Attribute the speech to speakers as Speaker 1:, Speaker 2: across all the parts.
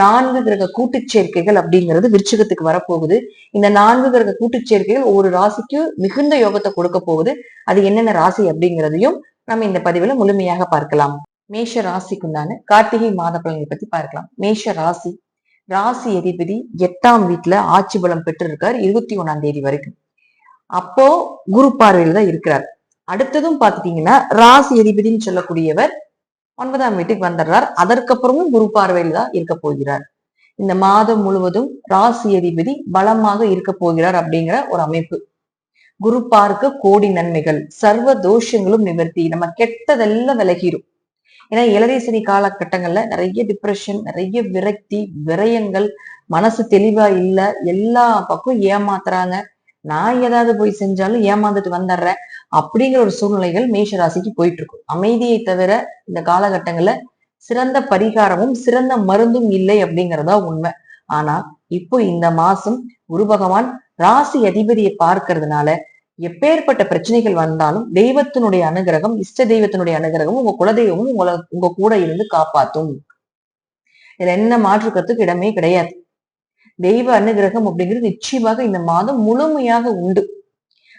Speaker 1: நான்கு கிரக கூட்டுச் சேர்க்கைகள் அப்படிங்கிறது விருச்சிகத்துக்கு வரப்போகுது. இந்த நான்கு கிரக கூட்டுச் சேர்க்கைகள் ஒவ்வொரு ராசிக்கு மிகுந்த யோகத்தை கொடுக்க போகுது. அது என்னென்ன ராசி அப்படிங்கிறதையும் நம்ம இந்த பதிவுல முழுமையாக பார்க்கலாம். மேஷ ராசிக்குண்டான கார்த்திகை மாத பலனை பத்தி பார்க்கலாம். மேஷ ராசி ராசி அதிபதி எட்டாம் வீட்டுல ஆட்சி பலம் பெற்று இருக்கார் இருபத்தி ஒன்னாம் தேதி வரைக்கும். அப்போ குரு பார்வையில தான் இருக்கிறார். அடுத்ததும் பாத்துட்டீங்கன்னா ராசி அதிபதினு சொல்லக்கூடியவர் ஒன்பதாம் வீட்டுக்கு வந்துடுறார் அதற்கப்புறமும் குரு பார்வையில் தான் இருக்க போகிறார். இந்த மாதம் முழுவதும் ராசி அதிபதி பலமாக இருக்க போகிறார் அப்படிங்கிற ஒரு அமைப்பு. குரு பார்க்க கோடி நன்மைகள் சர்வ தோஷங்களும் நிவர்த்தி. நம்ம கெட்டதெல்லாம் விலகிரும். ஏன்னா இளரேசனி காலகட்டங்கள்ல நிறைய டிப்ரெஷன் நிறைய விரக்தி விரயங்கள் மனசு தெளிவா இல்ல. எல்லா பக்கம் ஏமாத்துறாங்க. நான் ஏதாவது போய் செஞ்சாலும் ஏமாந்துட்டு வந்துடுறேன் அப்படிங்கிற ஒரு சூழ்நிலைகள் மேஷராசிக்கு போயிட்டு இருக்கும் அமைதியை தவிர இந்த காலகட்டங்கள்ல சிறந்த பரிகாரமும் சிறந்த மருந்தும் இல்லை அப்படிங்கறதா உண்மை. ஆனா இப்போ இந்த மாசம் குரு பகவான் ராசி அதிபதியை பார்க்கறதுனால எப்பேற்பட்ட பிரச்சனைகள் வந்தாலும் தெய்வத்தினுடைய அனுகிரகம் இஷ்ட தெய்வத்தினுடைய அனுகிரகமும் உங்க குலதெய்வமும் உங்களை உங்க கூட இருந்து காப்பாத்தும். இதுல என்ன மாற்றுக்கிறதுக்கு இடமே கிடையாது. தெய்வ அனுகிரகம் அப்படிங்கிறது நிச்சயமாக இந்த மாதம் முழுமையாக உண்டு.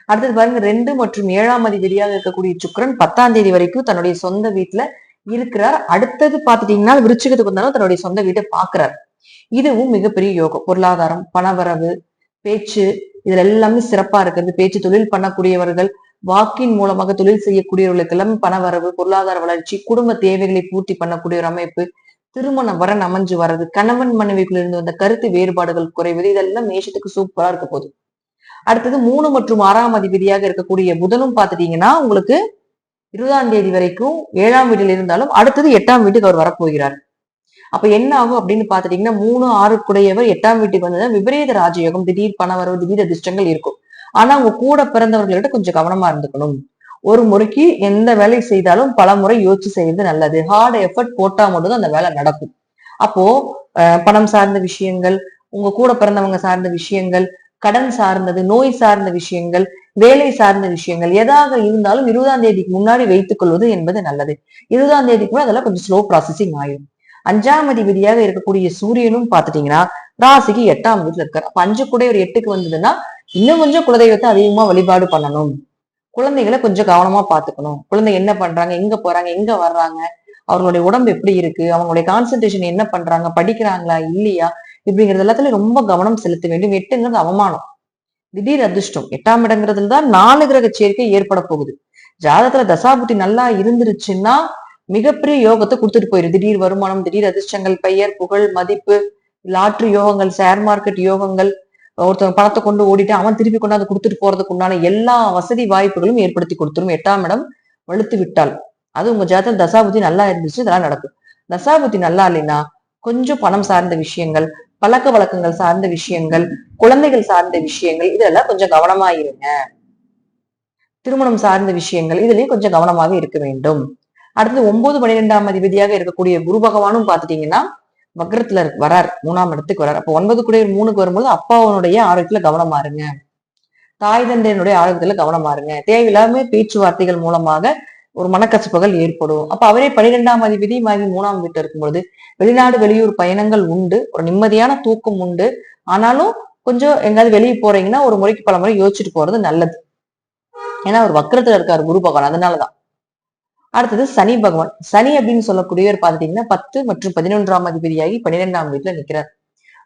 Speaker 1: அடுத்தது பாருங்க ரெண்டு மற்றும் ஏழாம் அதிபதியாக இருக்கக்கூடிய சுக்கரன் பத்தாம் தேதி வரைக்கும் தன்னுடைய சொந்த வீட்டுல இருக்கிறார். அடுத்தது பாத்துட்டீங்கன்னா விருச்சிகத்துக்கு வந்தாலும் தன்னுடைய சொந்த வீட்டை பாக்குறாரு இதுவும் மிகப்பெரிய யோகம். பொருளாதாரம் பணவரவு பேச்சு இதுல எல்லாமே சிறப்பா இருக்கிறது. பேச்சு தொழில் பண்ணக்கூடியவர்கள் வாக்கின் மூலமாக தொழில் செய்யக்கூடியவர்களுக்கு எல்லாமே பணவரவு பொருளாதார வளர்ச்சி குடும்ப தேவைகளை பூர்த்தி பண்ணக்கூடிய ஒரு அமைப்பு திருமண வரன் அமைஞ்சு வர்றது கணவன் மனைவிக்குள்ள இருந்து வந்த கருத்து வேறுபாடுகள் குறைவது இதெல்லாம் மேஷத்துக்கு சூப்பரா இருக்க போகுது. அடுத்தது மூணு மற்றும் ஆறாம் அதிபதியாக இருக்கக்கூடிய புதனும் பாத்துட்டீங்கன்னா உங்களுக்கு இருபதாம் தேதி வரைக்கும் ஏழாம் வீட்டில் இருந்தாலும் அடுத்தது எட்டாம் வீட்டுக்கு அவர் வரப்போகிறார். அப்ப என்ன ஆகும் அப்படின்னு பாத்துட்டீங்கன்னா மூணு ஆறு குடையவர் எட்டாம் வீட்டுக்கு வந்தா விபரீத ராஜயோகம் திடீர் பணவரவு திடீர் அதிர்ஷ்டங்கள் இருக்கும். ஆனா உங்க கூட பிறந்தவர்கள்ட்ட கொஞ்சம் கவனமா இருந்துக்கணும். ஒரு முறைக்கு எந்த வேலை செய்தாலும் பல முறை யோசிச்சு செய்யறது நல்லது. ஹார்ட் எஃபர்ட் போட்டா மட்டும்தான் அந்த வேலை நடக்கும். அப்போ அஹ், பணம் சார்ந்த விஷயங்கள் உங்க கூட பிறந்தவங்க சார்ந்த விஷயங்கள் கடன் சார்ந்தது நோய் சார்ந்த விஷயங்கள் வேலை சார்ந்த விஷயங்கள் எதாக இருந்தாலும் இருபதாம் தேதிக்கு முன்னாடி வைத்துக் கொள்வது என்பது நல்லது. இருபதாம் தேதிக்கு கூட அதெல்லாம் கொஞ்சம் ஸ்லோ ப்ராசஸிங் ஆயிடும் அஞ்சாம் அதிபதியாக இருக்கக்கூடிய சூரியனும் பாத்துட்டீங்கன்னா ராசிக்கு எட்டாம் வீட்டுல இருக்காரு. அப்ப அஞ்சு கூட ஒரு எட்டுக்கு வந்ததுன்னா இன்னும் கொஞ்சம் குலதெய்வத்தை அதிகமா வழிபாடு பண்ணணும். குழந்தைகளை கொஞ்சம் கவனமா பாத்துக்கணும் குழந்தை என்ன பண்றாங்க? எங்க போறாங்க? எங்க வர்றாங்க? அவங்களுடைய உடம்பு எப்படி இருக்கு? அவங்களுடைய கான்சென்ட்ரேஷன் என்ன பண்றாங்க? படிக்கிறாங்களா? இல்லையா? இப்படிங்கிறது எல்லாத்துலயும் ரொம்ப கவனம் செலுத்த வேண்டும். எட்டுங்கிறது அவமானம். திடீர் அதிர்ஷ்டம். எட்டாம் இடங்கிறதுல தான் நாலு கிரக சேர்க்கை ஏற்பட போகுது. ஜாதகத்துல தசாபுத்தி நல்லா இருந்துருச்சுன்னா மிகப்பெரிய யோகத்தை கொடுத்துட்டு போயிரு. திடீர் வருமானம் திடீர் அதிர்ஷ்டங்கள் பெயர் புகழ் மதிப்பு லாட்ரி யோகங்கள் ஷேர் மார்க்கெட் யோகங்கள் ஒருத்தவங்க பணத்தை கொண்டு ஓடிட்டு அவன் திருப்பி கொண்டாந்து கொடுத்துட்டு போறதுக்கு உண்டான எல்லா வசதி வாய்ப்புகளும் ஏற்படுத்தி கொடுத்துரும். எட்டாம் இடம் வலுத்து விட்டால். அது உங்க ஜாதகம் தசாபுத்தி நல்லா இருந்துச்சு இதெல்லாம் நடக்கும். தசாபுத்தி நல்லா இல்லைன்னா கொஞ்சம் பணம் சார்ந்த விஷயங்கள் பழக்க வழக்கங்கள் சார்ந்த விஷயங்கள் குழந்தைகள் சார்ந்த விஷயங்கள் இதெல்லாம் கொஞ்சம் கவனமா இருங்க. திருமணம் சார்ந்த விஷயங்கள் இதுலயும் கொஞ்சம் கவனமாக இருக்க வேண்டும். அடுத்து ஒன்பது பனிரெண்டாம் அதிபதியாக இருக்கக்கூடிய குரு பகவானும் பாத்துட்டீங்கன்னா வக்ரத்துல வரார். மூணாம் இடத்துக்கு வரார். அப்போ ஒன்பது கூட மூணுக்கு வரும்போது அப்பாவனுடைய ஆரோக்கியத்துல கவனமா இருங்க. தாய் தந்தையனுடைய ஆரோக்கியத்துல கவனமா இருங்க. தேவையில்லாம பேச்சுவார்த்தைகள் மூலமாக ஒரு மனக்கசப்புகள் ஏற்படும். அப்ப அவரே பனிரெண்டாம் அதிபதி மாதிரி மூணாம் வீட்டுல இருக்கும்பொழுது வெளிநாடு வெளியூர் பயணங்கள் உண்டு. ஒரு நிம்மதியான தூக்கம் உண்டு. ஆனாலும் கொஞ்சம் எங்காவது வெளியே போறீங்கன்னா ஒரு முறைக்கு பல முறை யோசிச்சுட்டு போறது நல்லது. ஏன்னா அவர் வக்கரத்துல இருக்காரு குரு பகவான். அதனாலதான். அடுத்தது சனி பகவான். சனி அப்படின்னு சொல்லக்கூடியவர் பார்த்தீங்கன்னா பத்து மற்றும் பதினொன்றாம் அதிபதியாகி பன்னிரெண்டாம் வீட்டுல நிக்கிறார்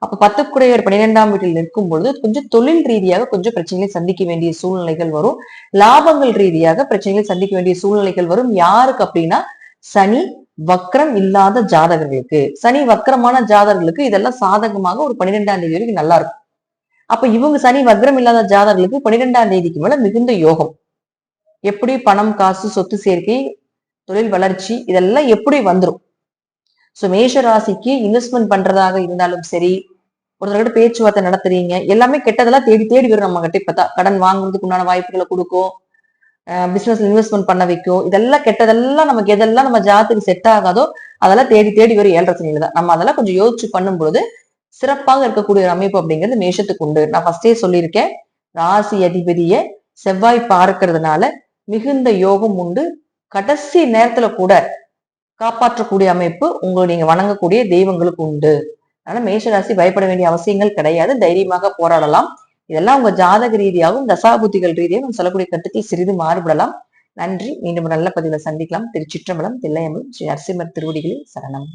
Speaker 1: அப்ப பத்துக்குடையவர் பன்னிரெண்டாம் வீட்டில் நிற்கும் பொழுது கொஞ்சம் தொழில் ரீதியாக கொஞ்சம் பிரச்சனைகளை சந்திக்க வேண்டிய சூழ்நிலைகள் வரும். லாபங்கள் ரீதியாக பிரச்சனைகளை சந்திக்க வேண்டிய சூழ்நிலைகள் வரும். யாருக்கு அப்படின்னா சனி வக்ரம் இல்லாத ஜாதகர்களுக்கு. சனி வக்கரமான ஜாதகர்களுக்கு இதெல்லாம் சாதகமாக ஒரு பன்னிரெண்டாம் தேதி வரைக்கும் நல்லா இருக்கும். அப்ப இவங்க சனி வக்ரம் இல்லாத ஜாதகர்களுக்கு பன்னிரெண்டாம் தேதிக்கு மேல மிகுந்த யோகம். எப்படி பணம் காசு சொத்து சேர்க்கை தொழில் வளர்ச்சி இதெல்லாம் எப்படி வந்துடும் ஸோ மேஷ ராசிக்கு இன்வெஸ்ட்மெண்ட் பண்றதாக இருந்தாலும் சரி ஒருத்தர்கிட்ட பேச்சுவார்த்தை நடத்துறீங்க எல்லாமே கெட்டதெல்லாம் தேடி தேடி வரும் நம்ம கிட்ட இப்பதான் கடன் வாங்குறதுக்கு உண்டான வாய்ப்புகளை கொடுக்கும் பிசினஸ்ல இன்வெஸ்ட்மெண்ட் பண்ண வைக்கும் இதெல்லாம் கெட்டதெல்லாம் நமக்கு எதெல்லாம் நம்ம ஜாதத்துக்கு செட் ஆகாதோ அதெல்லாம் தேடி தேடி வரும் ஏழரை சனியில தான். நம்ம அதெல்லாம் கொஞ்சம் யோசிச்சு பண்ணும்பொழுது சிறப்பாக இருக்கக்கூடிய ஒரு அமைப்பு அப்படிங்கிறது மேஷத்துக்கு உண்டு. நான் ஃபர்ஸ்டே சொல்லியிருக்கேன் ராசி அதிபதியை செவ்வாய் பார்க்கறதுனால மிகுந்த யோகம் உண்டு கடைசி நேரத்துல கூட காப்பாற்றக்கூடிய அமைப்பு உங்களை நீங்க வணங்கக்கூடிய தெய்வங்களுக்கு உண்டு. அதனால மேஷராசி பயப்பட வேண்டிய அவசியங்கள் கிடையாது. தைரியமாக போராடலாம். இதெல்லாம் உங்க ஜாதக ரீதியாகவும் தசாபுத்திகள் ரீதியாகவும் சொல்லக்கூடிய கட்டத்தில் சிறிது மாறுபடலாம். நன்றி. மீண்டும் நல்ல பதிவில் சந்திக்கலாம். திருச்சிற்றம்பலம் தில்லையம்பலம் ஸ்ரீ நரசிம்மர் திருவடிகளில் சரணம்.